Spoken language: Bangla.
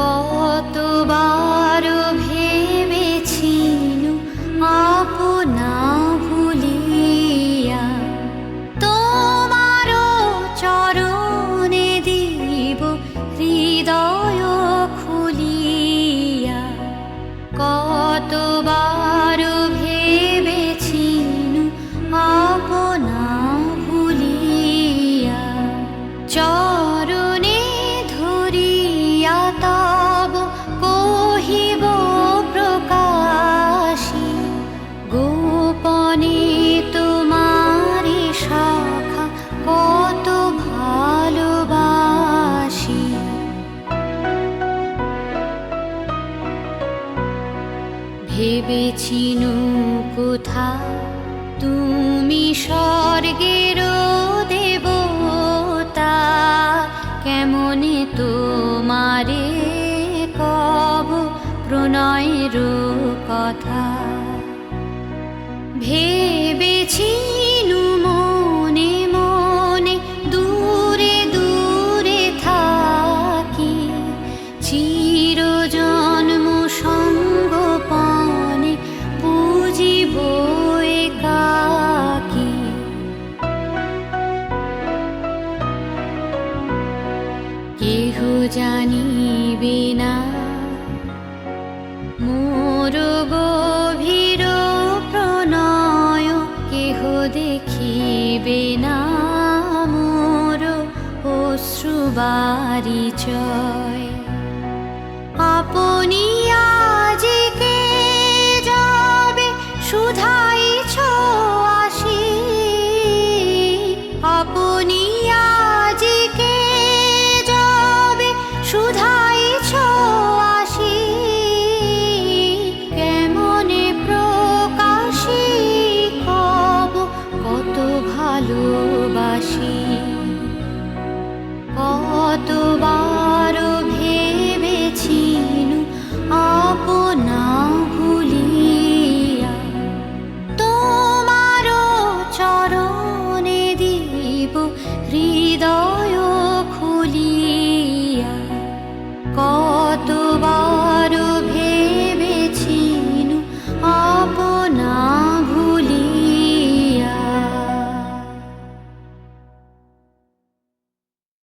có ভেবেছিনু কোথা তুমি স্বর্গের দেবতা। কেমন তোমারে কব প্রণয়ের কথা? ভেবেছি কেহ জানিবে না মোর গভীর প্রণয় কেহ দেখিবে না মোর অশ্রুবারি চয় হৃদয়